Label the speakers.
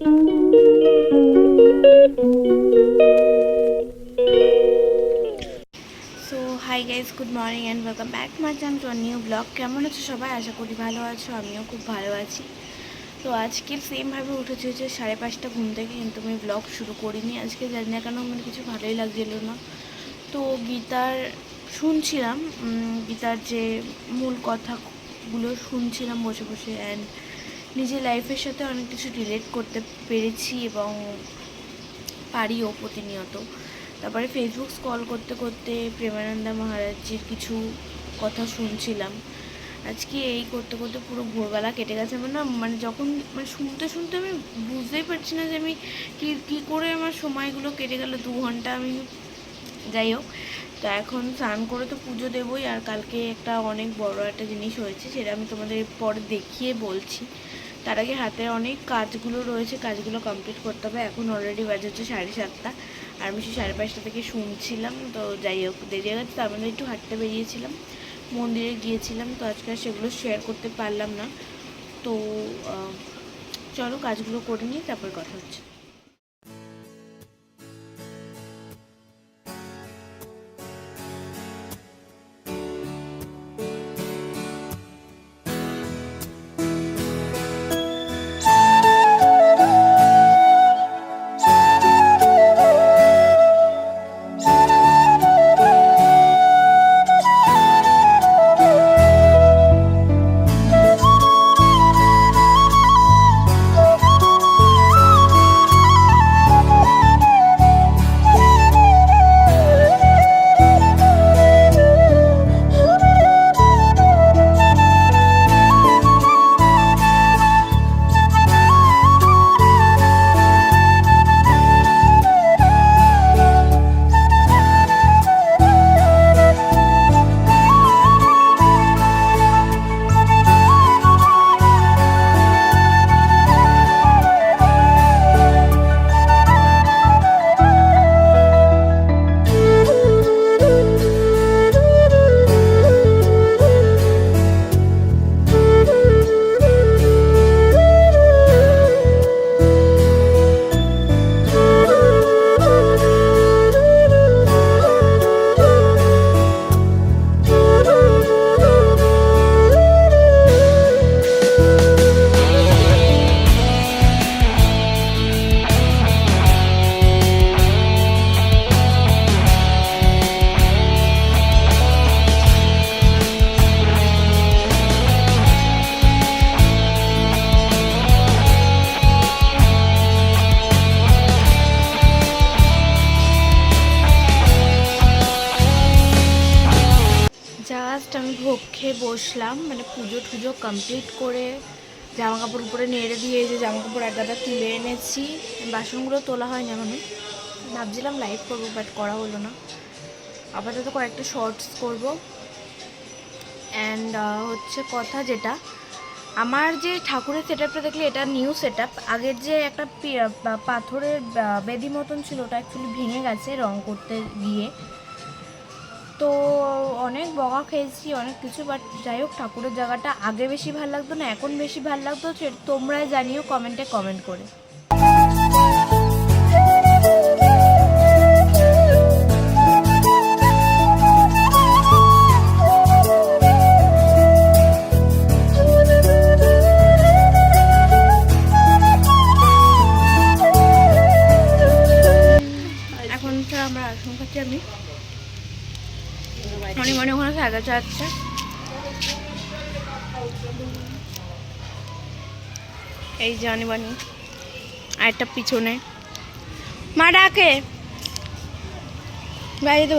Speaker 1: Hi guys good morning and welcome back my channel to new blog কেমন আছো সবাই? আশা করি ভালো আছো, আমিও খুব ভালো আছি। তো আজকে সেমভাবে উঠেছি হচ্ছে সাড়ে পাঁচটা ঘুম থেকে, কিন্তু আমি ব্লগ শুরু করিনি। আজকে জানি না কেন মানে কিছু ভালোই লাগছিল না। তো গীতার শুনছিলাম গীতার যে মূল কথাগুলো শুনছিলাম বসে বসে অ্যান্ড নিজের লাইফের সাথে অনেক কিছু রিলেট করতে পেরেছি এবং পারিও প্রতিনিয়ত। তারপরে ফেসবুক স্ক্রল করতে করতে প্রেমানন্দা মহারাজজির কিছু কথা শুনছিলাম। আজকে এই করতে করতে পুরো ভোরবেলা কেটে গেছে। আমার না মানে যখন মানে শুনতে শুনতে আমি বুঝতেই পারছি না যে আমি কী কী করে আমার সময়গুলো কেটে গেল। দু ঘণ্টা আমি যাই হোক তো এখন স্নান করে তো পুজো দেবই, আর কালকে একটা অনেক বড় একটা জিনিস হয়েছে, সেটা আমি তোমাদের পরে দেখিয়ে বলছি। তার আগে হাতের অনেক কাজগুলো রয়েছে, কাজগুলো কমপ্লিট করতে হবে। এখন অলরেডি বাজে হচ্ছে সাড়ে সাতটা, আর আমি সেই সাড়ে পাঁচটা থেকে শুনছিলাম, তো যাই হোক, দেরি হয়ে গেছে, তার মধ্যে একটু হাঁটতে বেরিয়েছিলাম, মন্দিরে গিয়েছিলাম, তো আজকে সেগুলো শেয়ার করতে পারলাম না। তো চলো কাজগুলো করে নিয়ে তারপর কথা হচ্ছে। বসলাম মানে পুজো টুজো কমপ্লিট করে জামা কাপড় উপরে নেড়ে দিয়ে যে জামা কাপড় এক গাদা তুলে এনেছি। বাসনগুলো তোলা হয়নি এখনও। ভাবছিলাম লাইভ করব বাট করা হলো না। আপাতত কয়েকটা শর্টস করব। অ্যান্ড হচ্ছে কথা যেটা, আমার যে ঠাকুরের সেট আপটা দেখলে এটা নিউ সেট আপ আগের যে একটা পাথরের বেদি মতন ছিল, ওটা অ্যাকচুয়ালি ভেঙে গেছে রং করতে গিয়ে। তো অনেক বকা খেয়েছি, অনেক কিছু বাট যাই হোক, ঠাকুরের জায়গাটা আগে বেশি ভালো লাগতো না, এখন বেশি ভালো লাগতো তোমরাই জানিও কমেন্টে কমেন্ট করে। এখন আমরা আসন খাচ্ছি আমি। মনে মনে ওখানে সাজা চাচ্ছে। এই জানি বানি আর একটা পিছনে। মা ডাকে। বাইরে তো